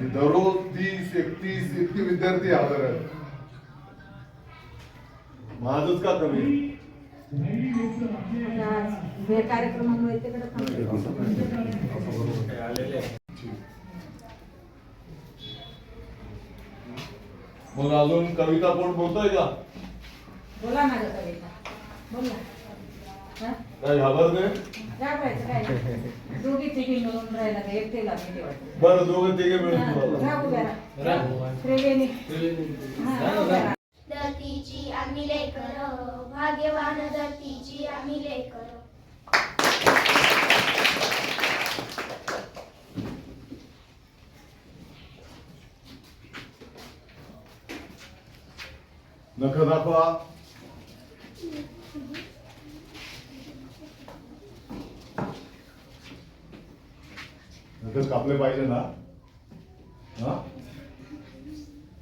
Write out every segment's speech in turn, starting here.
आणि दररोज तीस एकतीस इतके विद्यार्थी हजर आहेत. माझच का कमी? कार्यक्रमामुळे. मग अजून कविता कोण बोलतोय का? बोला माझ्या कविता. बोल? काय घाबरते राबवायचं काय? दोघी तिघी मिळून राहिला का? एकटीला भीती वाटते. बरं दोघं तिघे मिळून तुम्हाला राहू द्या. त्रिवेणी हा, राहू द्या. धरतीची आम्ही लेकर भाग्यवान धरतीची आम्ही लेकर. नख दाखवा. नंतर कापले पाहिजे ना. हा?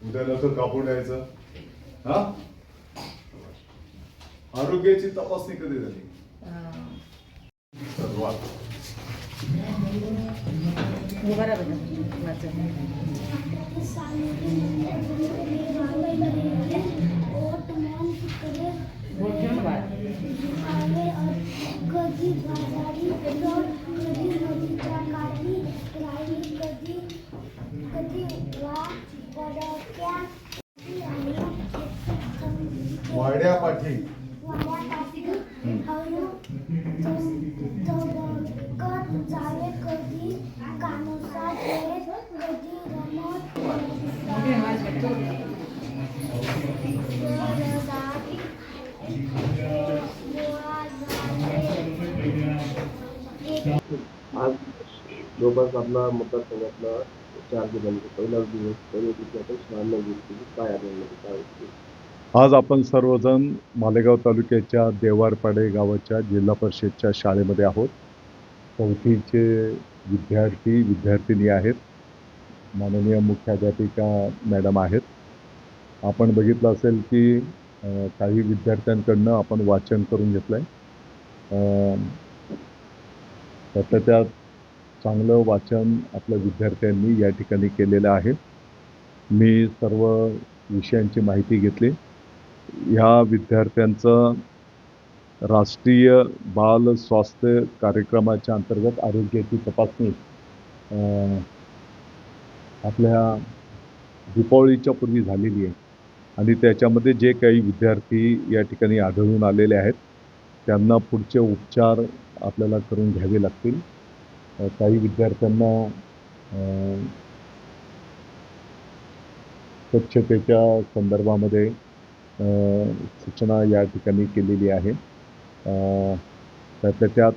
उद्या लवकर कापून द्यायचं हा? आरोग्याची तपासणी कधी झाली? हा. सर्वात. कधी बाजारी कधी नदीच्या काठी राही कधी कधी वाड्यापाठी जवळपास आपला मतदारसंघातला चार जिल्ह्यांमध्ये म्हणजे पहिला दिवस पहिल्या दिवशी आपण शहाण्णव दिवस काय आढळलं काय होते? आज आपण सर्वजण मालेगाव तालुक्याच्या देवारपाडे गावाच्या जिल्हा परिषदच्या शाळेमध्ये आहोत. चौथीचे विद्यार्थी विद्यार्थिनी आहेत. माननीय मुख्याध्यापिका मॅडम आहेत. आपण बघितलं असेल की काही विद्यार्थ्यांकडनं आपण वाचन करून घेतलं आहे त्यातल्या त्यात चांगलं वाचन आपल्या विद्यार्थ्यांनी या ठिकाणी केलेलं आहे. मी सर्व विषयांची माहिती घेतली. ह्या विद्यार्थ्यांचं राष्ट्रीय बाल स्वास्थ्य कार्यक्रमाच्या अंतर्गत आरोग्याची तपासणी आपल्या दिपावळीच्या पूर्वी झालेली आहे. आणि त्याच्यामध्ये जे काही विद्यार्थी या ठिकाणी आढळून आलेले आहेत त्यांना पुढचे उपचार आपल्याला करून घ्यावे लागतील. काही विद्यार्थ्यांना स्वच्छतेच्या संदर्भामध्ये सूचना या ठिकाणी केलेली आहे. अ, त्यातल्या त्यात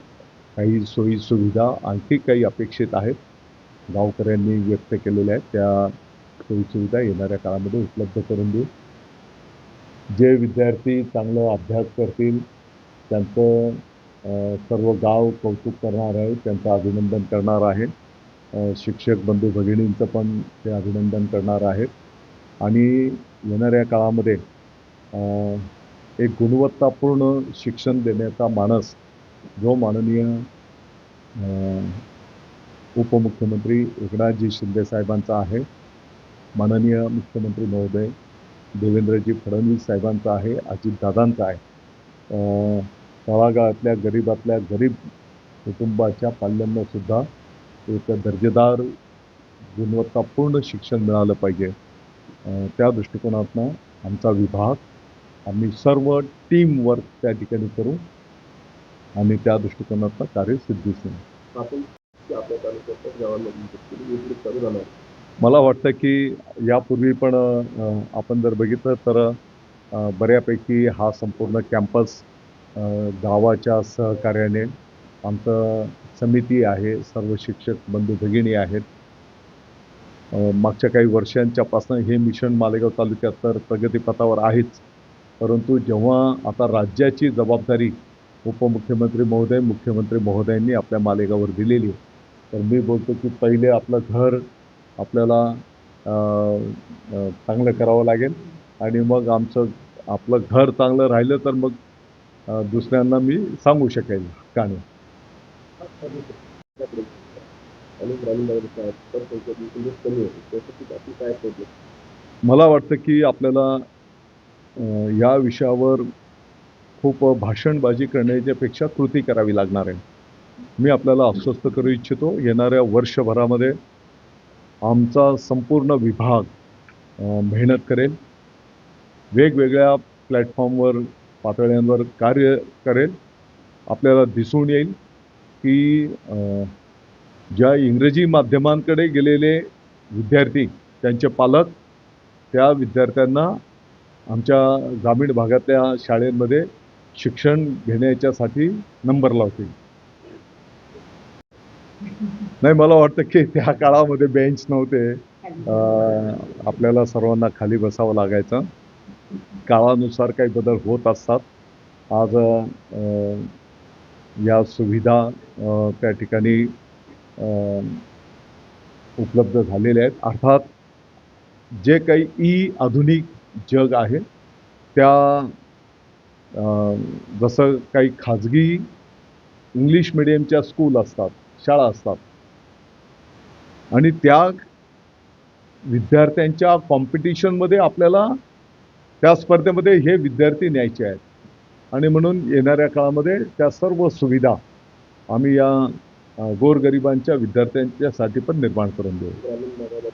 काही सोयी सुविधा आणखी काही अपेक्षित आहेत. गावकऱ्यांनी व्यक्त केलेल्या आहेत. त्या सोयीसुविधा येणाऱ्या काळामध्ये उपलब्ध करून देऊ. जे विद्यार्थी चांगलं अभ्यास करतील त्यांचं सर्व गाव कौतुक करणार आहे त्यांचं अभिनंदन करणार आहे. शिक्षक बंधू भगिनींचं पण ते अभिनंदन करणार आहेत. आणि येणाऱ्या काळामध्ये एक गुणवत्तापूर्ण शिक्षण देण्याचा मानस जो माननीय उपमुख्यमंत्री एकनाथजी शिंदे साहेबांचा आहे. माननीय मुख्यमंत्री महोदय देवेंद्रजी फडणवीस साहेबांचा आहे अजितदादांचा आहे. तळागाळातल्या गरिबातल्या गरीब कुटुंबाच्या पाल्यांना सुद्धा एक दर्जेदार गुणवत्तापूर्ण शिक्षण मिळालं पाहिजे. त्या दृष्टिकोनातनं आमचा विभाग आम्ही सर्व टीम वर्क त्या ठिकाणी करू आणि त्या दृष्टिकोनातनं कार्य सिद्धीस नेऊ आपण मला वाटतं की यापूर्वी पण आपण जर बघितलं तर बऱ्यापैकी हा संपूर्ण कॅम्पस गावाच्या सहकार्याने आमचं समिती आहे सर्व शिक्षक बंधू भगिनी आहेत. मागच्या काही वर्षांच्यापासून हे मिशन मालेगाव तालुक्यात तर प्रगतीपथावर आहेच. परंतु जेव्हा आता राज्याची जबाबदारी उपमुख्यमंत्री महोदय मुख्यमंत्री महोदयांनी आपल्या मालेगावर दिलेली आहे तर मी बोलतो की पहिले आपलं घर आपल्याला चांगलं करावं लागेल आणि मग आमचं आपलं घर चांगलं राहिलं तर मग दुसऱ्यांना मी सांगू शकेल गाणे. मला वाटतं की आपल्याला या विषयावर खूप भाषणबाजी करण्याच्यापेक्षा कृती करावी लागणार आहे. मी आपल्याला अस्वस्थ करू इच्छितो येणाऱ्या वर्षभरामध्ये आमचा संपूर्ण विभाग मेहनत करेल. वेगवेगळ्या प्लॅटफॉर्मवर पातळ्यांवर कार्य करेल. आपल्याला दिसून येईल की ज्या इंग्रजी माध्यमांकडे गेलेले विद्यार्थी त्यांचे पालक त्या विद्यार्थ्यांना आमच्या ग्रामीण भागातल्या शाळेमध्ये शिक्षण घेण्याच्यासाठी नंबर लावतील. नाही मला वाटतं की त्या काळामध्ये बेंच नव्हते. आपल्याला सर्वांना खाली बसावं लागायचं. काळानुसार काही बदल होत असतात. आज या सुविधा त्या ठिकाणी उपलब्ध झालेल्या आहेत. अर्थात जे काही ई आधुनिक जग आहे त्या जसं काही खाजगी इंग्लिश मिडियमच्या स्कूल असतात शाळा असतात. आणि त्या विद्यार्थ्यांच्या कॉम्पिटिशनमध्ये आपल्याला त्या स्पर्धेमध्ये हे विद्यार्थी न्यायचे आहेत. आणि म्हणून येणाऱ्या काळामध्ये त्या सर्व सुविधा आम्ही या गोरगरिबांच्या विद्यार्थ्यांच्यासाठी पण निर्माण करून देऊ.